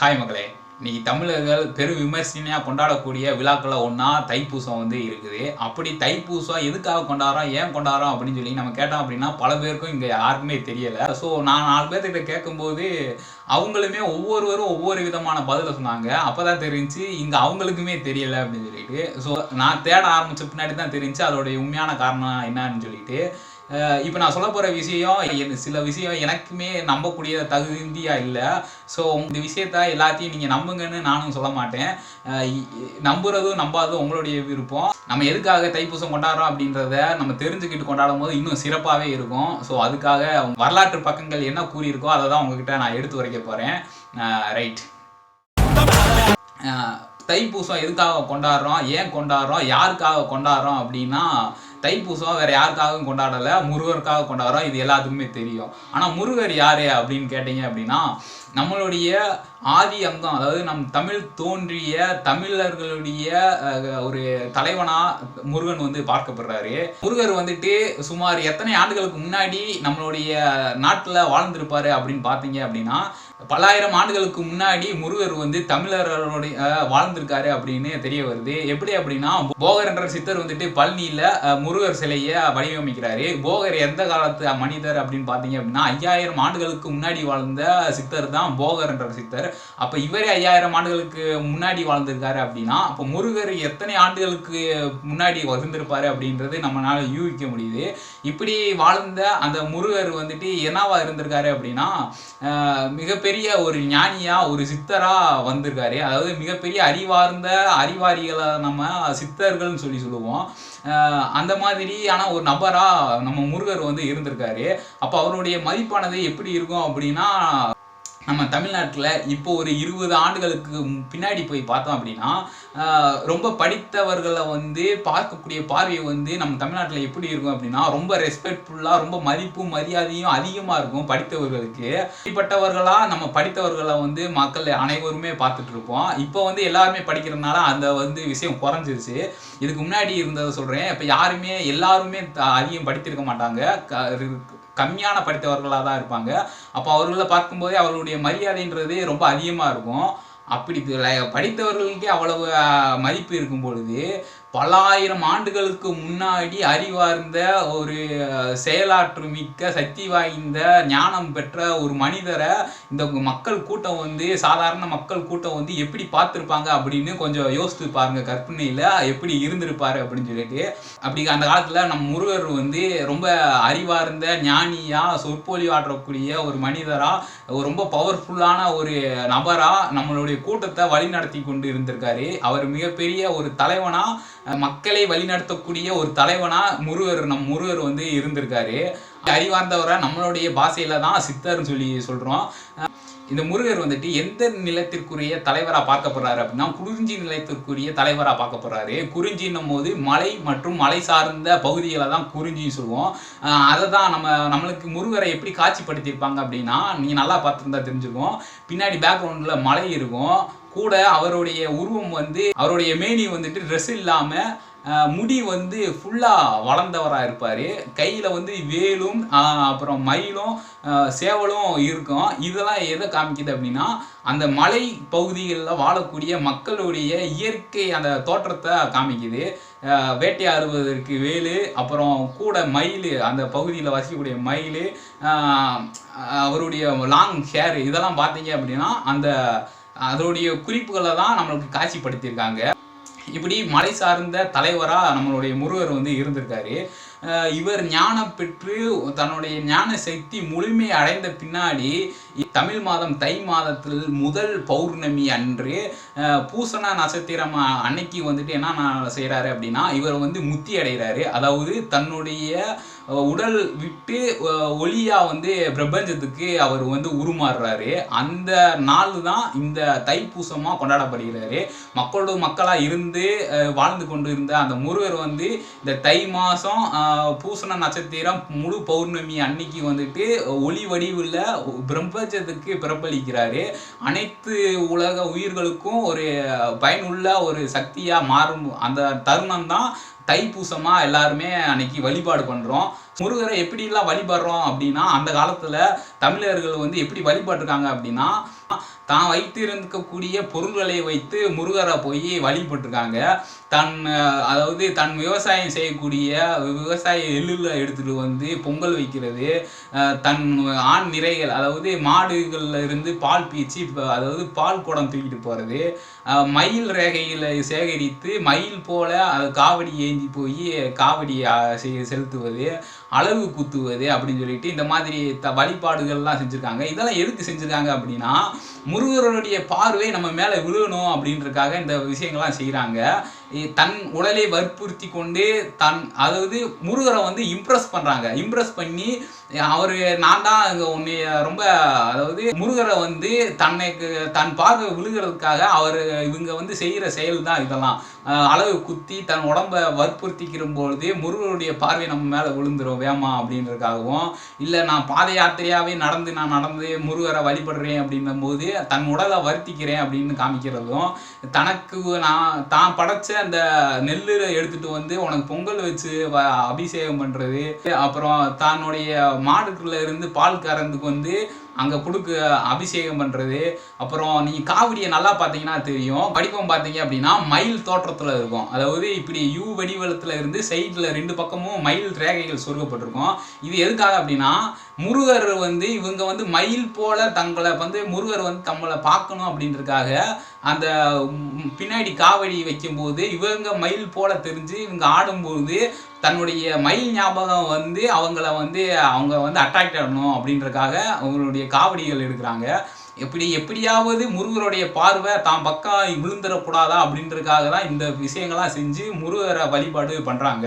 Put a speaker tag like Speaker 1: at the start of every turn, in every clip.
Speaker 1: Hi மகளே. இன்னைக்கு தமிழர்கள் பெரும் விமர்சனையாக கொண்டாடக்கூடிய விழாக்களில் ஒன்றா தைப்பூசம் வந்து இருக்குது. அப்படி தைப்பூசம் எதுக்காக கொண்டாடுறோம்? ஏன் கொண்டாடுறோம்? அப்படின்னு சொல்லி நம்ம கேட்டோம் அப்படின்னா பல பேருக்கும் இங்கே யாருக்குமே தெரியலை. ஸோ நான் நாலு பேர்த்துக்கிட்ட கேட்கும்போது அவங்களுமே ஒவ்வொருவரும் ஒவ்வொரு விதமான பதிலை சொன்னாங்க. அப்போ தான் தெரிஞ்சு இங்கே அவங்களுக்குமே தெரியலை அப்படின்னு சொல்லிட்டு. ஸோ நான் தேட ஆரம்பித்த பின்னாடி தான் தெரிஞ்சு அதோடைய உண்மையான காரணம் என்னன்னு சொல்லிட்டு இப்போ நான் சொல்ல போகிற விஷயம் என் சில விஷயம் எனக்குமே நம்பக்கூடிய தகுதியா இல்லை. ஸோ இந்த விஷயத்த எல்லாத்தையும் நீங்கள் நம்புங்கன்னு நானும் சொல்ல மாட்டேன். நம்புறதும் நம்பாததும் உங்களுடைய விருப்பம். நம்ம எதுக்காக தைப்பூசம் கொண்டாடுறோம் அப்படின்றத நம்ம தெரிஞ்சுக்கிட்டு கொண்டாடும் போது இன்னும் சிறப்பாகவே இருக்கும். ஸோ அதுக்காக வரலாற்று பக்கங்கள் என்ன கூறியிருக்கோ அதை தான் உங்ககிட்ட நான் எடுத்து வரைக்க போகிறேன் ரைட் தைப்பூசம் எதுக்காக கொண்டாடுறோம்? ஏன் கொண்டாடுறோம்? யாருக்காக கொண்டாடுறோம் அப்படின்னா தைப்பூசம் வேற யாருக்காகவும் கொண்டாடலை முருகருக்காக கொண்டாடுறோம் இது எல்லாத்துக்குமே தெரியும். ஆனால் முருகர் யாரு அப்படின்னு கேட்டீங்க அப்படின்னா நம்மளுடைய ஆதி அங்கம் அதாவது நம் தமிழ் தோன்றிய தமிழர்களுடைய ஒரு தலைவனா முருகன் வந்து பார்க்கப்படுறாரு. முருகர் வந்துட்டு சுமார் எத்தனை ஆண்டுகளுக்கு முன்னாடி நம்மளுடைய நாட்டில் வாழ்ந்திருப்பாரு அப்படின்னு பார்த்தீங்க அப்படின்னா பல்லாயிரம் ஆண்டுகளுக்கு முன்னாடி முருகர் வந்து தமிழர்களுடைய வாழ்ந்திருக்காரு அப்படின்னு தெரிய வருது. எப்படி அப்படின்னா போகர் என்ற சித்தர் வந்துட்டு பழனியில முருகர் சிலையை வடிவமைக்கிறாரு. போகர் எந்த காலத்து மனிதர் அப்படின்னு பார்த்தீங்க அப்படின்னா ஐயாயிரம் ஆண்டுகளுக்கு முன்னாடி வாழ்ந்த சித்தர் தான் போகர் என்ற சித்தர். அப்ப இவரே ஐயாயிரம் ஆண்டுகளுக்கு முன்னாடி வாழ்ந்திருக்காரு அப்படின்னா அப்போ முருகர் எத்தனை ஆண்டுகளுக்கு முன்னாடி இருந்திருப்பாரு அப்படின்றது நம்மளால யூகிக்க முடியுது. இப்படி வாழ்ந்த அந்த முருகர் வந்துட்டு என்னவா இருந்திருக்காரு அப்படின்னா மிகப்பெரிய மிகப்பெரிய ஒரு ஞானியா ஒரு சித்தரா வந்திருக்காரு. அதாவது மிகப்பெரிய அறிவார்ந்த அறிவாரிகளை நம்ம சித்தர்கள்னு சொல்லி சொல்லுவோம். அந்த அந்த மாதிரியான ஒரு நபராக நம்ம முருகர் வந்து இருந்திருக்காரு. அப்போ அவருடைய மதிப்பானது எப்படி இருக்கும் அப்படின்னா நம்ம தமிழ்நாட்டில் இப்போ ஒரு இருபது ஆண்டுகளுக்கு பின்னாடி போய் பார்த்தோம் அப்படின்னா ரொம்ப படித்தவர்களை வந்து பார்க்கக்கூடிய பார்வை வந்து நம்ம தமிழ்நாட்டில் எப்படி இருக்கும் அப்படின்னா ரொம்ப ரெஸ்பெக்ட்ஃபுல்லாக ரொம்ப மதிப்பும் மரியாதையும் அதிகமாக இருக்கும் படித்தவர்களுக்கு. இப்படிப்பட்டவர்களாக நம்ம படித்தவர்களை வந்து மக்கள் அனைவருமே பார்த்துட்டு இருப்போம். இப்போ வந்து எல்லாருமே படிக்கிறதுனால அந்த வந்து விஷயம் குறைஞ்சிருச்சு. இதுக்கு முன்னாடி இருந்ததை சொல்கிறேன் இப்போ யாருமே எல்லாருமே த- அதிகம் படித்திருக்க மாட்டாங்க. கம்மியான படித்தவர்களாக தான் இருப்பாங்க. அப்போ அவர்களை பார்க்கும்போதே அவர்களுடைய மரியாதைன்றது ரொம்ப அதிகமாக இருக்கும். அப்படி படித்தவர்களுக்கே அவ்வளவு மதிப்பு இருக்கும் பொழுது பல்லாயிரம் ஆண்டுகளுக்கு முன்னாடி அறிவார்ந்த ஒரு செயலாற்று மிக்க சக்தி வாய்ந்த ஞானம் பெற்ற ஒரு மனிதரை இந்த மக்கள் கூட்டம் வந்து சாதாரண மக்கள் கூட்டம் வந்து எப்படி பார்த்துருப்பாங்க அப்படின்னு கொஞ்சம் யோசித்து பாருங்க. கற்பனையில் எப்படி இருந்திருப்பார் அப்படின்னு சொல்லிட்டு. அப்படி அந்த காலத்தில் நம் முருகர் வந்து ரொம்ப அறிவார்ந்த ஞானியாக சொற்பொழி ஆற்றக்கூடிய ஒரு மனிதராக ஒரு ரொம்ப பவர்ஃபுல்லான ஒரு நபராக நம்மளுடைய கூட்டத்தை வழிநடத்தி கொண்டு இருந்திருக்காரு. அவர் மிகப்பெரிய ஒரு தலைவனாக மக்களை வழிநடத்தக்கூடிய ஒரு தலைவனாக முருகர் நம் முருகர் வந்து இருந்திருக்காரு. அறிவார்ந்தவரை நம்மளுடைய பாஷையில தான் சித்தர்னு சொல்லி சொல்றோம். இந்த முருகர் வந்துட்டு எந்த நிலத்திற்குரிய தலைவராக பார்க்கப்படுறாரு அப்படின்னா குறிஞ்சி நிலத்திற்குரிய தலைவரா பார்க்கப்படுறாரு. குறிஞ்சின்னும் போது மலை மற்றும் மலை சார்ந்த பகுதிகளை தான் குறிஞ்சின்னு சொல்லுவோம். அதை தான் நம்ம நம்மளுக்கு முருகரை எப்படி காட்சிப்படுத்தியிருப்பாங்க அப்படின்னா நீங்கள் நல்லா பார்த்துருந்தா தெரிஞ்சுக்கும் பின்னாடி பேக்ரவுண்டில் மலை இருக்கும். கூட அவருடைய உருவம் வந்து அவருடைய மேனி வந்துட்டு ட்ரெஸ் இல்லாமல் முடி வந்து ஃபுல்லாக வளர்ந்தவராக இருப்பார். கையில் வந்து வேலும் அப்புறம் மயிலும் சேவலும் இருக்கும். இதெல்லாம் எதை காமிக்குது அப்படின்னா அந்த மலை பகுதிகளில் வாழக்கூடிய மக்களுடைய இயற்கை அந்த தோற்றத்தை காமிக்குது. வேட்டையாடுவதற்கு வேலு அப்புறம் கூட மயில் அந்த பகுதியில் வசிக்கக்கூடிய மயில் அவருடைய லாங் ஹேர் இதெல்லாம் பார்த்தீங்க அப்படின்னா அந்த அதோடைய குறிப்புகளை தான் நம்மளுக்கு காட்சிப்படுத்தியிருக்காங்க. இப்படி மலை சார்ந்த தலைவராக நம்மளுடைய முருகர் வந்து இருந்திருக்காரு. இவர் ஞானம் பெற்று தன்னுடைய ஞான சக்தி முழுமை அடைந்த பின்னாடி தமிழ் மாதம் தை மாதத்தில் முதல் பௌர்ணமி அன்று பூசண நட்சத்திரம் அன்னைக்கு வந்துட்டு என்ன செய்கிறாரு அப்படின்னா இவர் வந்து முத்தி அடைகிறாரு. அதாவது தன்னுடைய உடல் விட்டு ஒளியாக வந்து பிரபஞ்சத்துக்கு அவர் வந்து உருமாறுறாரு. அந்த நாள் தான் இந்த தைப்பூசமாக கொண்டாடப்படுகிறாரு. மக்களோட மக்களாக இருந்து வாழ்ந்து கொண்டு இருந்த அந்த முருகர் வந்து இந்த தை மாதம் பூசண நட்சத்திரம் முழு பௌர்ணமி அன்னைக்கு வந்துட்டு ஒளி வடிவில் பிரபஞ்சத்துக்கு பிரபலிக்கிறாரு. அனைத்து உலக உயிர்களுக்கும் ஒரு பயனுள்ள ஒரு சக்தியாக மாறும். அந்த தருணம் தான் தைப்பூசமாக எல்லாருமே அன்னைக்கு வழிபாடு பண்றோம். முருகரை எப்படிலாம் வழிபடுறோம் அப்படின்னா அந்த காலத்துல தமிழர்கள் வந்து எப்படி வழிபட்டிருக்காங்க அப்படின்னா தான் வைத்திருக்கக்கூடிய பொருள்களை வைத்து முருகரை போய் வழிபட்டிருக்காங்க. தன் அதாவது தன் விவசாயம் செய்யக்கூடிய விவசாய எள்ளில் எடுத்துட்டு வந்து பொங்கல் வைக்கிறது தன் ஆண் நிறைகள் அதாவது மாடுகளில் இருந்து பால் பீச்சு அதாவது பால் குடம் தூக்கிட்டு போகிறது மயில் ரேகையில் சேகரித்து மயில் போல காவடி ஏந்தி போய் காவடி செ- செலுத்துவது அழகு குத்துவது அப்படின்னு சொல்லிட்டு இந்த மாதிரி த வழிபாடுகள்லாம் செஞ்சுருக்காங்க. இதெல்லாம் எதுக்கு செஞ்சுருக்காங்க அப்படின்னா முருகருடைய பார்வை நம்ம மேலே விழுகணும் அப்படின்றதுக்காக இந்த விஷயங்கள்லாம் செய்கிறாங்க தன் உடலை வற்புறுத்தி கொண்டு தன் அதாவது முருகரை வந்து இம்ப்ரெஸ் பண்ணுறாங்க இம்ப்ரெஸ் பண்ணி அவர் நான் தான் இங்கே உன்னை ரொம்ப அதாவது முருகரை வந்து தன்னைக்கு தன் பார்வை விழுகிறதுக்காக அவர் இவங்க வந்து செய்கிற செயல் தான் இதெல்லாம் அளவு குத்தி தன் உடம்ப வற்புறுத்திக்கிற பொழுது முருகருடைய பார்வை நம்ம மேலே விழுந்துடும் வேமா அப்படின்றதுக்காகவும் இல்லை நான் பாத யாத்திரையாகவே நடந்து நான் நடந்து முருகரை வழிபடுறேன் அப்படின்னும் போது தன் உடலை வருத்திக்கிறேன் அப்படின்னு காமிக்கிறதும் தனக்கு நான் தான் படைச்ச அந்த நெல்லு எடுத்துட்டு வந்து உனக்கு பொங்கல் வச்சு வ- அபிஷேகம் பண்றது அப்புறம் தன்னுடைய மாடுக்குள்ள இருந்து பால் கறந்துக்கு வந்து அங்கே கொடுக்க அபிஷேகம் பண்ணுறது அப்புறம் நீங்கள் காவடியை நல்லா பார்த்தீங்கன்னா தெரியும். வடிவம் பார்த்தீங்க அப்படின்னா மயில் தோற்றத்தில் இருக்கும். அதாவது இப்படி யூ வடிவலத்தில் இருந்து சைட்டில் ரெண்டு பக்கமும் மயில் ரேகைகள் சொருகப்பட்டிருக்கும். இது எதுக்காக அப்படின்னா முருகர் வந்து இவங்க வந்து மயில் போல தங்களை வந்து முருகர் வந்து தங்களை பார்க்கணும் அப்படின்றதுக்காக அந்த பின்னாடி காவடி வைக்கும்போது இவங்க மயில் போல தெரிஞ்சு இவங்க ஆடும்போது தன்னுடைய மயில் ஞாபகம் வந்து அவங்கள வந்து அவங்க வந்து அட்ராக்ட் ஆகணும் அப்படின்றதுக்காக அவங்களுடைய காவடிகள் எடுக்கிறாங்க. எப்படி எப்படியாவது முருகருடைய பார்வை தான் பக்கம் விழுந்துடக்கூடாதா அப்படின்றதுக்காக தான் இந்த விஷயங்கள்லாம் செஞ்சு முருகரை வழிபாடு பண்ணுறாங்க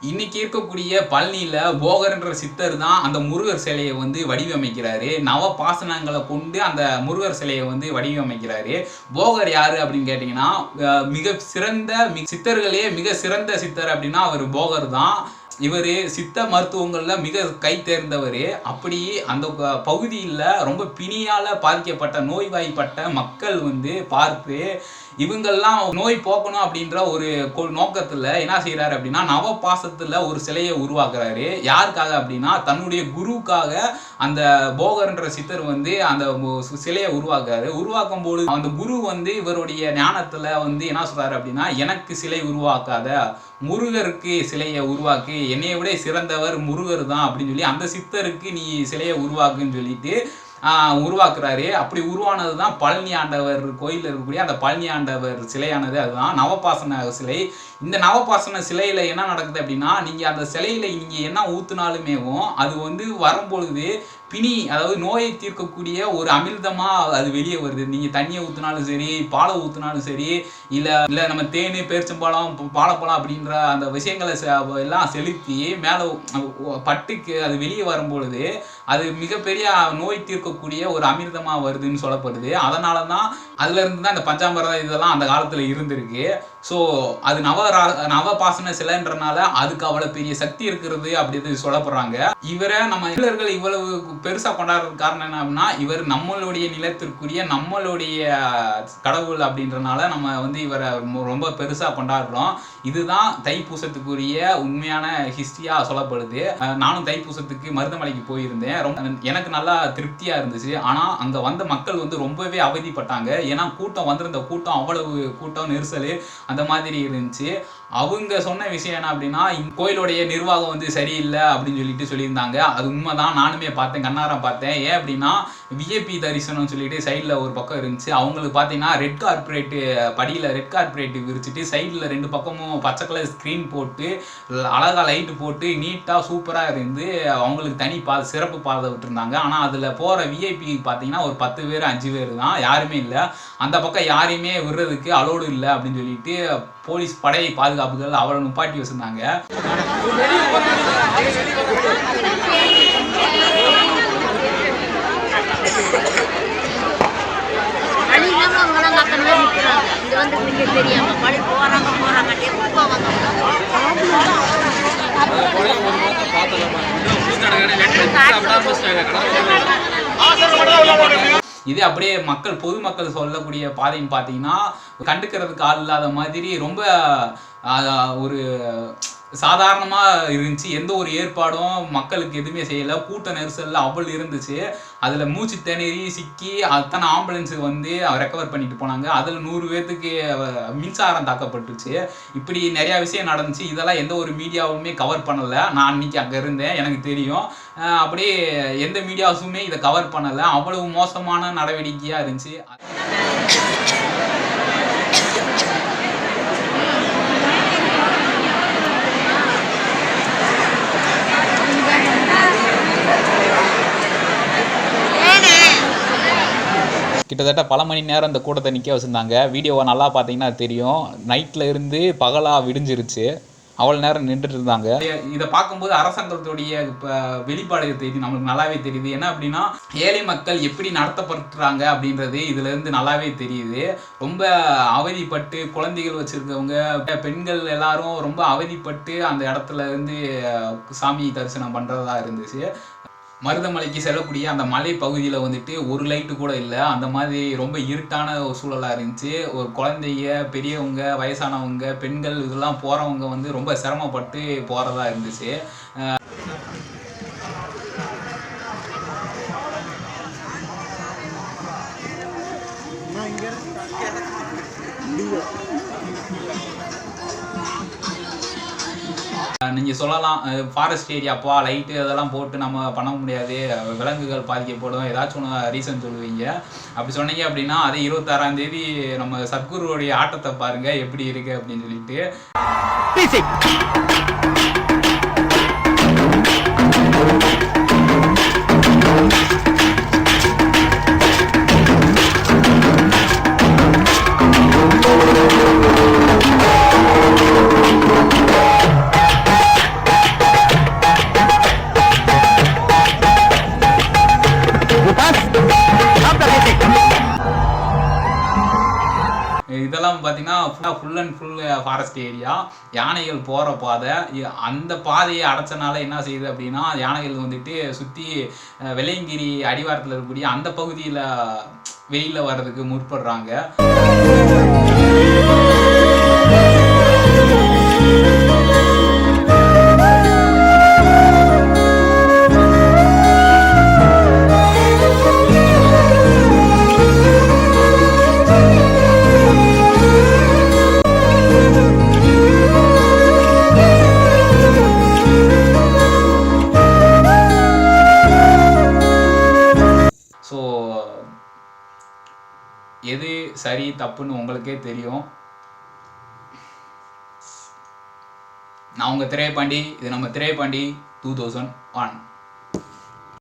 Speaker 1: இன்னைக்கு இருக்கக்கூடிய பழனியில போகர்ன்ற சித்தர் தான் அந்த முருகர் சிலையை வந்து வடிவமைக்கிறாரு. நவ பாசனங்களை கொண்டு அந்த முருகர் சிலையை வந்து வடிவமைக்கிறாரு. போகர் யாரு அப்படின்னு கேட்டிங்கன்னா மிக சிறந்த மி- சித்தர்களே மிக சிறந்த சித்தர் அப்படின்னா அவர் போகர் தான். இவர் சித்த மருத்துவங்களில் மிக கை தேர்ந்தவர். அப்படி அந்த ப- பகுதியில் ரொம்ப பிணியால் பாதிக்கப்பட்ட நோய்வாய்ப்பட்ட மக்கள் வந்து பார்த்து இவங்கெல்லாம் நோய் போக்கணும் அப்படின்ற ஒரு நோக்கத்தில் நோக்கத்துல என்ன செய்றாரு அப்படின்னா நவபாசத்துல ஒரு சிலையை உருவாக்குறாரு. யாருக்காக அப்படின்னா தன்னுடைய குருவுக்காக அந்த போகர்ன்ற சித்தர் வந்து அந்த சிலையை உருவாக்குறாரு. உருவாக்கும் போது அந்த குரு வந்து இவருடைய ஞானத்துல வந்து என்ன சொல்றாரு அப்படின்னா எனக்கு சிலை உருவாக்காத முருகருக்கு சிலையை உருவாக்கு என்னைய விட சிறந்தவர் முருகர் தான் அப்படின்னு சொல்லி அந்த சித்தருக்கு நீ சிலையை உருவாக்குன்னு சொல்லிட்டு உருவாக்குறாரு. அப்படி உருவானது தான் பழனி ஆண்டவர் கோயிலில் இருக்கக்கூடிய அந்த பழனி ஆண்டவர் சிலையானது. அதுதான் நவபாசன சிலை. இந்த நவபாசன சிலையில் என்ன நடக்குது அப்படின்னா நீங்கள் அந்த சிலையில் நீங்கள் என்ன ஊற்றுனாலுமேவும் அது வந்து வரும்பொழுது பிணி அதாவது நோயை தீர்க்கக்கூடிய ஒரு அமிர்தமாக அது வெளியே வருது. நீங்கள் தண்ணியை ஊற்றினாலும் சரி பாலை ஊற்றினாலும் சரி இல்லை இல்லை நம்ம தேன் பேரிச்சம்பழம் பாலப்பழம் அப்படின்ற அந்த விஷயங்களை எல்லாம் செலுத்தி மேலே பட்டுக்கு அது வெளியே வரும்பொழுது அது மிகப்பெரிய நோய் தீர்க்கக்கூடிய ஒரு அமிர்தமாக வருதுன்னு சொல்லப்படுது. அதனால தான் அதுலேருந்து தான் இந்த பஞ்சாமிரதம் இதெல்லாம் அந்த காலத்தில் இருந்திருக்கு. ஸோ அது நவ நவபாசன சிலைன்றனால அதுக்கு அவ்வளோ பெரிய சக்தி இருக்கிறது அப்படின்னு சொல்லப்படுறாங்க. இவரை நம்ம தமிழர்கள் இவ்வளவு பெருசாக கொண்டாடுறதுக்கு காரணம் என்ன அப்படின்னா இவர் நம்மளுடைய நிலத்திற்குரிய நம்மளுடைய கடவுள் அப்படின்றனால நம்ம வந்து இவரை ரொம்ப- ரொம்ப கொண்டாடுறோம். இதுதான் தைப்பூசத்துக்குரிய உண்மையான ஹிஸ்ட்ரியாக சொல்லப்படுது. நானும் தைப்பூசத்துக்கு மருதமலைக்கு போயிருந்தேன். ரொம்ப எனக்கு நல்லா திருப்தியாக இருந்துச்சு. ஆனால் அங்கே வந்த மக்கள் வந்து ரொம்பவே அவதிப்பட்டாங்க. ஏன்னா கூட்டம் வந்திருந்த கூட்டம் அவ்வளவு கூட்டம் நெரிசல் அந்த மாதிரி இருந்துச்சு. அவங்க சொன்ன விஷயம் என்ன அப்படின்னா கோயிலுடைய நிர்வாகம் வந்து சரியில்லை அப்படின்னு சொல்லிட்டு சொல்லியிருந்தாங்க. அது உண்மைதான். நானுமே பார்த்தேன் கண்ணாரம் பார்த்தேன். ஏன் அப்படின்னா விஐபி தரிசனம் சொல்லிட்டு சைடில் ஒரு பக்கம் இருந்துச்சு. அவங்களுக்கு பார்த்தீங்கன்னா ரெட் கார்பரேட்டு படியில் ரெட் கார்பரேட் விரிச்சிட்டு சைடில் ரெண்டு பக்கமும் பச்சை கலர் ஸ்க்ரீன் போட்டு அழகாக லைட்டு போட்டு நீட்டாக சூப்பராக இருந்து அவங்களுக்கு தனி பா சிறப்பு பாதை விட்டுருந்தாங்க. ஆனால் அதில் போகிற விஐபி பார்த்தீங்கன்னா ஒரு பத்து பேர் அஞ்சு பேர் தான். யாருமே இல்லை. அந்த பக்கம் யாரையுமே விடுறதுக்கு அலோடு இல்லை அப்படின்னு சொல்லிட்டு போலீஸ் படை பாதுகாப்புகள் அவளை நிப்பாட்டி வச்சிருந்தாங்க.
Speaker 2: வழி இல்லாம அவங்களாம் அத்தனை பேர் நிற்கிறாங்க இது வந்து நீங்க தெரியாம வழி போறாங்க போறாங்க எப்போ
Speaker 1: இது அப்படியே மக்கள் பொதுமக்கள் சொல்லக்கூடிய பாதைன்னு பார்த்தீங்கன்னா கண்டுக்கிறதுக்கு ஆள் இல்லாத மாதிரி ரொம்ப ஒரு சாதாரணமாக இருந்துச்சு. எந்த ஒரு ஏற்பாடும் மக்களுக்கு எதுவுமே செய்யலை. கூட்ட நெரிசலில் அவள் இருந்துச்சு. அதில் மூச்சு திணறி சிக்கி அத்தனை ஆம்புலன்ஸுக்கு வந்து ரெக்கவர் பண்ணிட்டு போனாங்க. அதில் நூறு பேர்த்துக்கு மின்சாரம் தாக்கப்பட்டுச்சு இப்படி நிறையா விஷயம் நடந்துச்சு. இதெல்லாம் எந்த ஒரு மீடியாவுமே கவர் பண்ணலை. நான் அன்றைக்கி அங்கே இருந்தேன். எனக்கு தெரியும். அப்படியே எந்த மீடியாஸுமே இதை கவர் பண்ணலை. அவ்வளவு மோசமான நடவடிக்கையாக இருந்துச்சு. கிட்டத்தட்ட பல மணி நேரம் இந்த கூட்டத்தை நிற்க வச்சுருந்தாங்க. வீடியோவை நல்லா பார்த்தீங்கன்னா தெரியும். நைட்டில் இருந்து பகலாக விடிஞ்சிருச்சு. அவ்வளோ நேரம் நின்றுட்டு இருந்தாங்க. இதை பார்க்கும்போது அரசாங்கத்துடைய இப்போ வெளிப்பாடு தெரியுது. நம்மளுக்கு நல்லாவே தெரியுது. என்ன அப்படின்னா ஏழை மக்கள் எப்படி நடத்தப்படுறாங்க அப்படின்றது இதுல இருந்து நல்லாவே தெரியுது. ரொம்ப அவதிப்பட்டு குழந்தைகள் வச்சிருக்கவங்க பெண்கள் எல்லாரும் ரொம்ப அவதிப்பட்டு அந்த இடத்துல இருந்து சாமி தரிசனம் பண்றதா இருந்துச்சு. மருதமலைக்கு செல்லக்கூடிய அந்த மலை பகுதியில் வந்துட்டு ஒரு லைட்டு கூட இல்லை. அந்த மாதிரி ரொம்ப இருட்டான ஒரு சூழலாக இருந்துச்சு. ஒரு குழந்தைங்க பெரியவங்க வயசானவங்க பெண்கள் இதெல்லாம் போகிறவங்க வந்து ரொம்ப சிரமப்பட்டு போகிறதா இருந்துச்சு. நீங்கள் சொல்லலாம் ஃபாரஸ்ட் ஏரியாப்பா லைட்டு அதெல்லாம் போட்டு நம்ம பண்ண முடியாது. விலங்குகள் பாதிக்கப்படும். ஏதாச்சும் ஒன்று ரீசன் சொல்லுவீங்க. அப்படி சொன்னீங்க அப்படின்னா அதே இருபத்தாறாம் தேதி நம்ம சத்குருவோடைய ஆட்டத்தை பாருங்கள் எப்படி இருக்குது அப்படின்னு சொல்லிட்டு. யானைகள் போகிற பாதை அந்த பாதையை அடைச்சனால என்ன செய்யுது அப்படின்னா யானைகள் வந்துட்டு சுற்றி வெள்ளையங்கிரி அடிவாரத்தில் இருக்கக்கூடிய அந்த பகுதியில் வெயிலில் வர்றதுக்கு முற்படுறாங்க. சரி தப்புன்னு உங்களுக்கே தெரியும். நான் உங்கள் திரையப்பாண்டி இது நம்ம திரையப்பாண்டி டூ தௌசண்ட் ஒன்